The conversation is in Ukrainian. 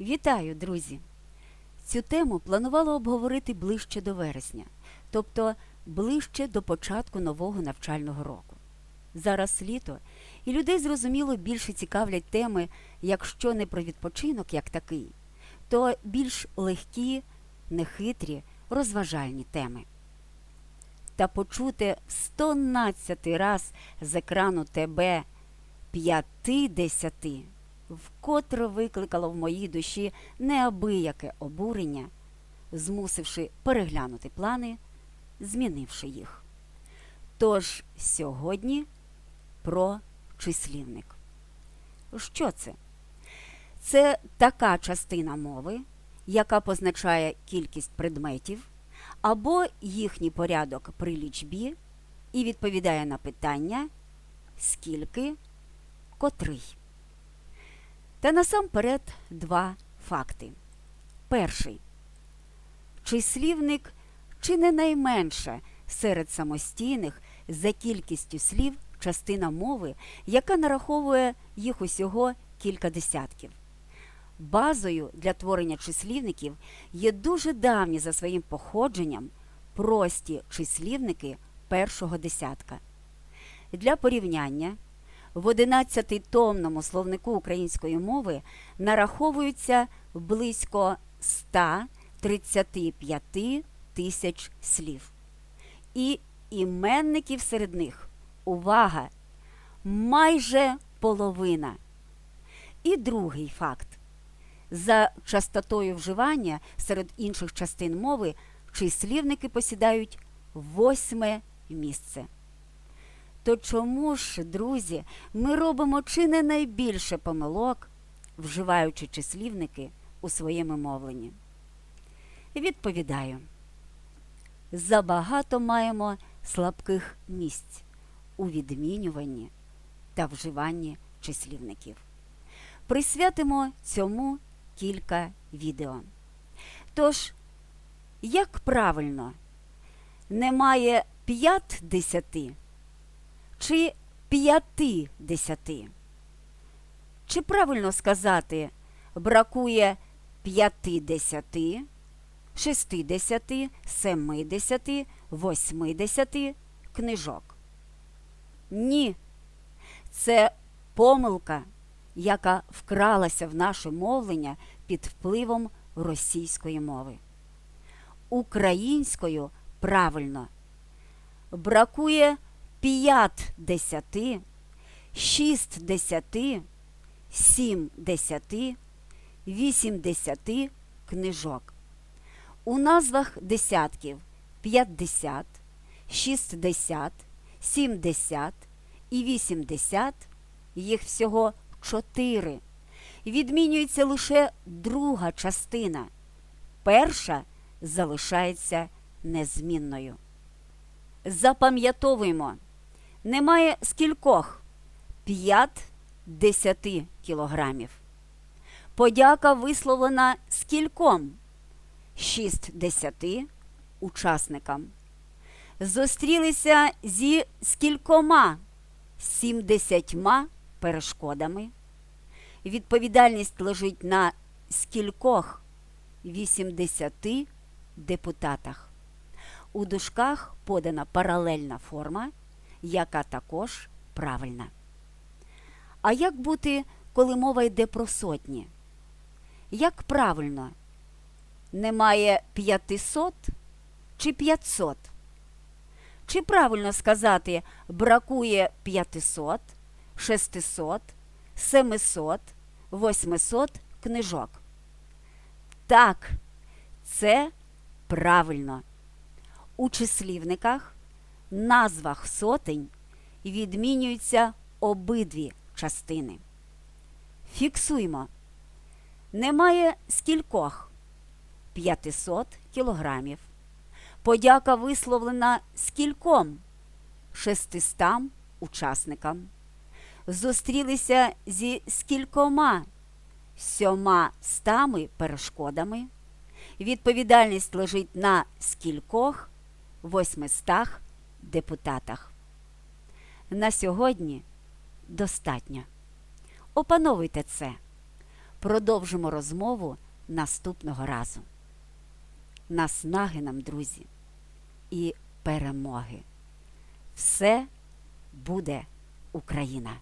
Вітаю, друзі! Цю тему планувало обговорити ближче до вересня, тобто ближче до початку нового навчального року. Зараз літо, і людей зрозуміло більше цікавлять теми, якщо не про відпочинок як такий, то більш легкі, нехитрі, розважальні теми. Та почути в 112 раз з екрану ТБ 50 вкотре викликало в моїй душі неабияке обурення, змусивши переглянути плани, змінивши їх. Тож сьогодні про числівник. Що це? Це така частина мови, яка позначає кількість предметів або їхній порядок при лічбі і відповідає на питання скільки, котрий. Та насамперед два факти. Перший. Числівник чи не найменше серед самостійних за кількістю слів частина мови, яка нараховує їх усього кілька десятків. Базою для творення числівників є дуже давні за своїм походженням прості числівники першого десятка. Для порівняння в 11-томному словнику української мови нараховується близько 135 тисяч слів. І іменників серед них увага! Майже половина. І другий факт. За частотою вживання серед інших частин мови числівники посідають восьме місце. То чому ж, друзі, ми робимо чи не найбільше помилок, вживаючи числівники у своєму мовленні? Відповідаю, забагато маємо слабких місць у відмінюванні та вживанні числівників. Присвятимо цьому кілька відео. Тож, як правильно, немає п'ять десяти чи п'яти десяти? Чи правильно сказати, бракує п'ятидесяти, шестидесяти, семидесяти, восьмидесяти книжок? Ні, це помилка, яка вкралася в наше мовлення під впливом російської мови. Українською правильно бракує п'ять десяти, шість десяти, сім десяти, вісім десяти книжок. У назвах десятків п'ятдесят, шістдесят, сімдесят і вісімдесят їх всього чотири. Відмінюється лише друга частина. Перша залишається незмінною. Запам'ятовуємо, немає скількох 5 десяти кілограмів. Подяка висловлена скільком 6 десяти учасникам. Зустрілися зі скількома 70 перешкодами. Відповідальність лежить на скількох 80 депутатах. У дужках подана паралельна форма, яка також правильна. А як бути, коли мова йде про сотні? Як правильно? Немає 500 чи 500? Чи правильно сказати бракує 500, 600, 700, 800 книжок? Так, це правильно. У числівниках, назвах сотень відмінюються обидві частини. Фіксуємо. Немає скількох 500 кілограмів. Подяка висловлена скільком 600 учасникам. Зустрілися зі скількома сьома стами перешкодами. Відповідальність лежить на скількох 800 депутатах. На сьогодні достатньо. Опановуйте це. Продовжимо розмову наступного разу. Наснаги нам, друзі, і перемоги. Все буде Україна!